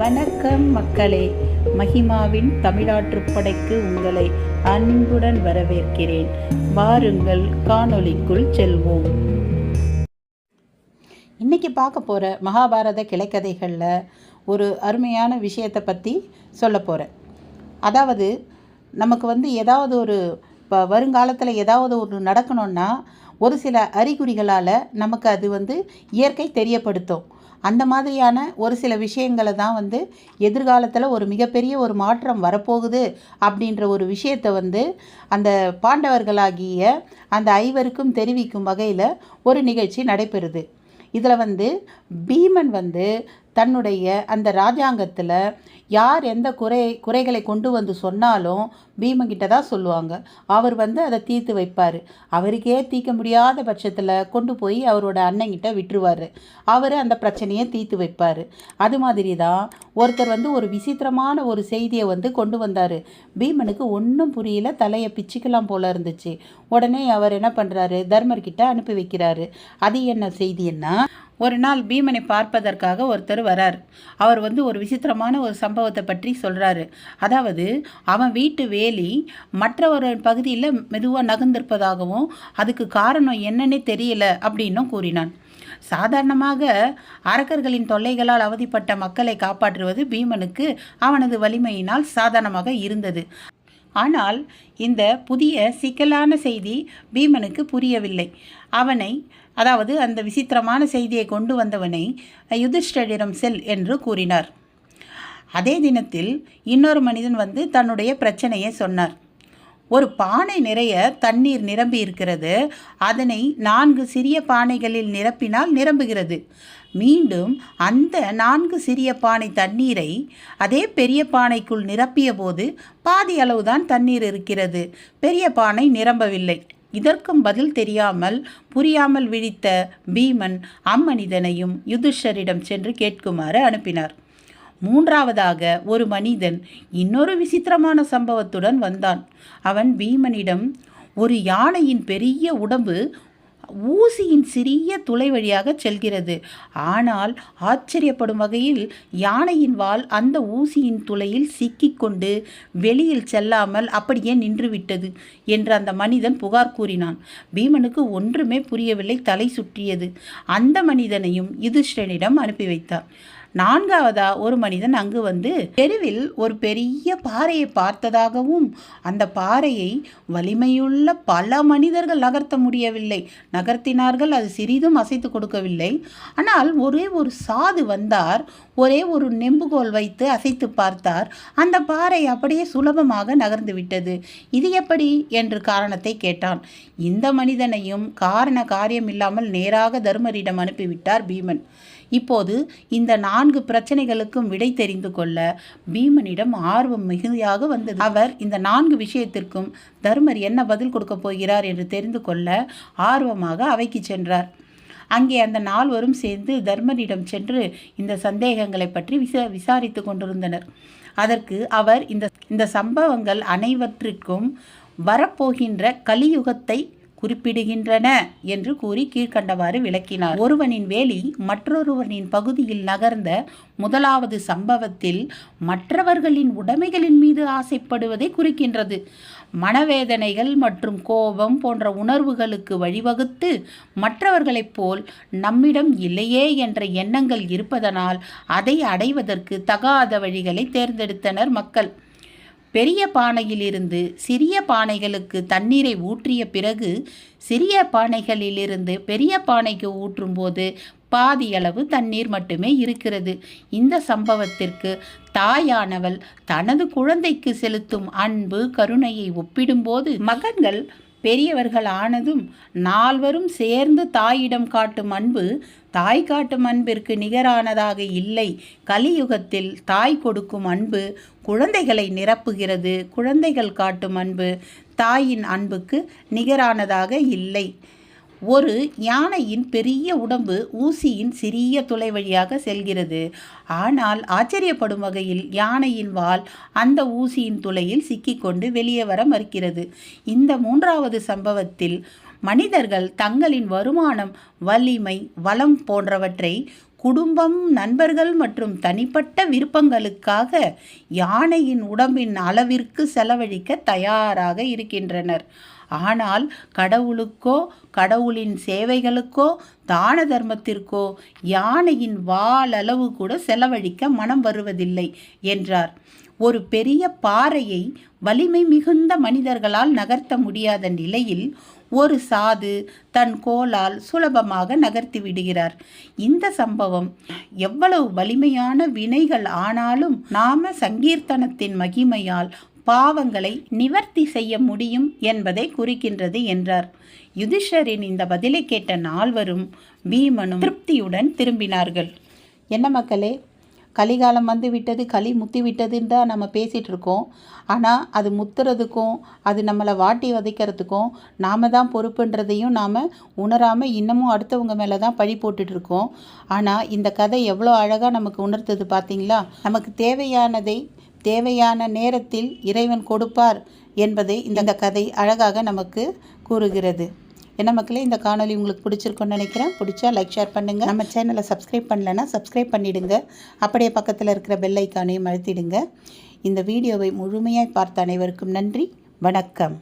வணக்கம் மக்களே. மகிமாவின் தமிழாற்றுப்படைக்கு உங்களை அன்புடன் வரவேற்கிறேன். வாருங்கள் காணொளிக்குள் செல்வோம். இன்னைக்கு பார்க்க போகிற மகாபாரத கிளைக்கதைகளில் ஒரு அருமையான விஷயத்தை பற்றி சொல்ல போகிறேன் அதாவது நமக்கு வந்து ஏதாவது ஒரு இப்போ வருங்காலத்தில் ஏதாவது ஒரு நடக்கணும்னா ஒரு சில அறிகுறிகளால் நமக்கு அது வந்து இயற்கை தெரியப்படுத்தும். அந்த மாதிரியான ஒரு சில விஷயங்களை தான் வந்து எதிர்காலத்தில் ஒரு மிகப்பெரிய ஒரு மாற்றம் வரப்போகுது அப்படின்ற ஒரு விஷயத்தை வந்து அந்த பாண்டவர்களாகிய அந்த ஐவருக்கும் தெரிவிக்கும் வகையில் ஒரு நிகழ்ச்சி நடைபெறுது. இதில் வந்து பீமன் வந்து தன்னுடைய அந்த ராஜாங்கத்தில் யார் எந்த குறை குறைகளை கொண்டு வந்து சொன்னாலும் பீமங்கிட்ட தான் சொல்லுவாங்க. அவர் வந்து அதை தீர்த்து வைப்பார். அவருக்கே தீர்க்க முடியாத பட்சத்தில் கொண்டு போய் அவரோட அண்ணங்கிட்ட விட்டுருவார். அவர் அந்த பிரச்சனையை தீர்த்து வைப்பார். அது மாதிரி தான் ஒருத்தர் வந்து ஒரு விசித்திரமான ஒரு செய்தியை வந்து கொண்டு வந்தார். பீமனுக்கு ஒன்றும் புரியல. தலையை பிச்சுக்கலாம் போல இருந்துச்சு. உடனே அவர் என்ன பண்ணுறாரு தர்மர்கிட்ட அனுப்பி வைக்கிறாரு. அது என்ன செய்தின்னா ஒரு நாள் பீமனை பார்ப்பதற்காக ஒருத்தர் வரார். அவர் வந்து ஒரு விசித்திரமான ஒரு சம்பவத்தை பற்றி சொல்கிறாரு அதாவது அவன் வீட்டு வேலி மற்ற ஒரு பகுதியில் மெதுவாக நகர்ந்திருப்பதாகவும் அதுக்கு காரணம் என்னன்னே தெரியல அப்படின்னும் கூறினான். சாதாரணமாக அரக்கர்களின் தொல்லைகளால் அவதிப்பட்ட மக்களை காப்பாற்றுவது பீமனுக்கு அவனது வலிமையினால் சாதாரணமாக இருந்தது. ஆனால் இந்த புதிய சிக்கலான செய்தி பீமனுக்கு புரியவில்லை. அவனை அதாவது அந்த விசித்திரமான செய்தியை கொண்டு வந்தவனை யுதிஷ்டரிடம் செல் என்று கூறினார். அதே தினத்தில் இன்னொரு மனிதன் வந்து தன்னுடைய பிரச்சனையை சொன்னார். ஒரு பானை நிறைய தண்ணீர் நிரம்பி இருக்கிறது அதனை நான்கு சிறிய பானைகளில் நிரப்பினால் நிரம்புகிறது. மீண்டும் அந்த நான்கு சிறிய பானை தண்ணீரை அதே பெரிய பானைக்குள் நிரப்பிய போது பாதி அளவுதான் தண்ணீர் இருக்கிறது. பெரிய பானை நிரம்பவில்லை. இதற்கும் பதில் தெரியாமல் புரியாமல் விழித்த பீமன் அம்மனிதனையும் யுதிஷரிடம் சென்று கேட்குமாறு அனுப்பினார். மூன்றாவதாக ஒரு மனிதன் இன்னொரு விசித்திரமான சம்பவத்துடன் வந்தான். அவன் பீமனிடம் ஒரு யானையின் பெரிய உடம்பு ஊசியின் சிறிய துளை வழியாக செல்கிறது. ஆனால் ஆச்சரியப்படும் வகையில் யானையின் வால் அந்த ஊசியின் துளையில் சிக்கிக்கொண்டு வெளியில் செல்லாமல் அப்படியே நின்றுவிட்டது என்று அந்த மனிதன் புகார் கூறினான். பீமனுக்கு ஒன்றுமே புரியவில்லை. தலை சுற்றியது. அந்த மனிதனையும் யுதிஷ்டனிடம் அனுப்பி வைத்தார். நான்காவதா ஒரு மனிதன் அங்கு வந்து தெருவில் ஒரு பெரிய பாறையை பார்த்ததாகவும் அந்த பாறையை வலிமையுள்ள பல மனிதர்கள் நகர்த்த முடியவில்லை. நகர்த்தினார்கள் அது சிறிதும் அசைத்து கொடுக்கவில்லை. ஆனால் ஒரே ஒரு சாது வந்தார் ஒரே ஒரு நெம்புகோல் வைத்து அசைத்து பார்த்தார். அந்த பாறை அப்படியே சுலபமாக நகர்ந்து விட்டது. இது எப்படி? என்று காரணத்தை கேட்டான். இந்த மனிதனையும் காரண காரியம் இல்லாமல் நேராக தர்மரிடம் அனுப்பிவிட்டார் பீமன். இப்போது இந்த நான்கு பிரச்சனைகளுக்கும் விடை தெரிந்து கொள்ள பீமனிடம் ஆர்வம் மிகுதியாக வந்தது. அவர் இந்த நான்கு விஷயத்திற்கும் தர்மர் என்ன பதில் கொடுக்க போகிறார் என்று தெரிந்து கொள்ள ஆர்வமாக அவைக்கு சென்றார். அங்கே அந்த நால்வரும் சேர்ந்து தர்மனிடம் சென்று இந்த சந்தேகங்களை பற்றி விசா விசாரித்து கொண்டிருந்தனர். அதற்கு அவர் இந்த இந்த சம்பவங்கள் அனைவற்றிற்கும் வரப்போகின்ற கலியுகத்தை குறிப்பிடுகின்றன என்று கூறி கீழ்கண்டவாறு விளக்கினார். ஒருவனின் வேலி மற்றொருவனின் பகுதியில் நகர்ந்த முதலாவது சம்பவத்தில் மற்றவர்களின் உடைமைகளின் மீது ஆசைப்படுவதை குறிக்கின்றது. மனவேதனைகள் மற்றும் கோபம் போன்ற உணர்வுகளுக்கு வழிவகுத்து மற்றவர்களைப் போல் நம்மிடம் இல்லையே என்ற எண்ணங்கள் இருப்பதனால் அதை அடைவதற்கு தகாத வழிகளை தேர்ந்தெடுத்தனர் மக்கள். பெரிய பானையிலிருந்து சிறிய பானைகளுக்கு தண்ணீரை ஊற்றிய பிறகு சிறிய பானைகளிலிருந்து பெரிய பானைக்கு ஊற்றும்போது பாதி அளவு தண்ணீர் மட்டுமே இருக்கிறது. இந்த சம்பவத்திற்கு தாயானவள் தனது குழந்தைக்கு செலுத்தும் அன்பு கருணையை ஒப்பிடும்போது மகன்கள் பெரியவர்கள் ஆனதும் நால்வரும் சேர்ந்து தாயிடம் காட்டும் அன்பு தாய் காட்டும் அன்பிற்கு நிகரானதாக இல்லை. கலியுகத்தில் தாய் கொடுக்கும் அன்பு குழந்தைகளை நிரப்புகிறது குழந்தைகள் காட்டும் அன்பு தாயின் அன்புக்கு நிகரானதாக இல்லை. ஒரு யானையின் பெரிய உடம்பு ஊசியின் சிறிய துளை வழியாக செல்கிறது. ஆனால் ஆச்சரியப்படும் வகையில் யானையின் வால் அந்த ஊசியின் துளையில் சிக்கிக்கொண்டு வெளியே வர மறுக்கிறது. இந்த மூன்றாவது சம்பவத்தில் மனிதர்கள் தங்களின் வருமானம் வலிமை வளம் போன்றவற்றை குடும்பம் நண்பர்கள் மற்றும் தனிப்பட்ட விருப்பங்களுக்காக யானையின் உடம்பின் அளவிற்கு செலவழிக்க தயாராக இருக்கின்றனர். ஆனால் கடவுளுக்கோ கடவுளின் சேவைகளுக்கோ தான தர்மத்திற்கோ யானையின் வாளளவு கூட செலவழிக்க மனம் வருவதில்லை என்றார். ஒரு பெரிய பாறையை வலிமை மிகுந்த மனிதர்களால் நகர்த்த முடியாத நிலையில் ஒரு சாது தன் கோலால் சுலபமாக நகர்த்தி விடுகிறார். இந்த சம்பவம் எவ்வளவு வலிமையான வினைகள் ஆனாலும் நாம சங்கீர்த்தனத்தின் மகிமையால் பாவங்களை நிவர்த்தி செய்ய முடியும் என்பதை குறிக்கின்றது என்றார். யுதிஷரின் இந்த பதிலை கேட்ட நால்வரும் பீமனும் திருப்தியுடன் திரும்பினார்கள். என்ன மக்களே கலிகாலம் வந்து விட்டது களி முத்தி விட்டதுன்னு தான் நம்ம பேசிகிட்டு இருக்கோம். ஆனால் அது முத்துறதுக்கும் அது நம்மளை வாட்டி வதைக்கிறதுக்கும் நாம தான் பொறுப்புன்றதையும் நாம் உணராமல் இன்னமும் அடுத்தவங்க மேலே தான் பழி போட்டுட்டு இருக்கோம். ஆனால் இந்த கதை எவ்வளோ அழகாக நமக்கு உணர்த்தது பார்த்தீங்களா நமக்கு தேவையானதை தேவையான நேரத்தில் இறைவன் கொடுப்பார் என்பதை இந்த கதை அழகாக நமக்கு கூறுகிறது. என்ன மக்களே இந்த காணொளி உங்களுக்கு பிடிச்சிருக்குன்னு நினைக்கிறேன். பிடிச்சா லைக் ஷேர் பண்ணுங்கள் நம்ம சேனலை சப்ஸ்கிரைப் பண்ணலைன்னா சப்ஸ்கிரைப் பண்ணிடுங்க. அப்படியே பக்கத்தில் இருக்கிற பெல் ஐக்கானையும் அழுத்திடுங்க. இந்த வீடியோவை முழுமையாய் பார்த்த அனைவருக்கும் நன்றி. வணக்கம்.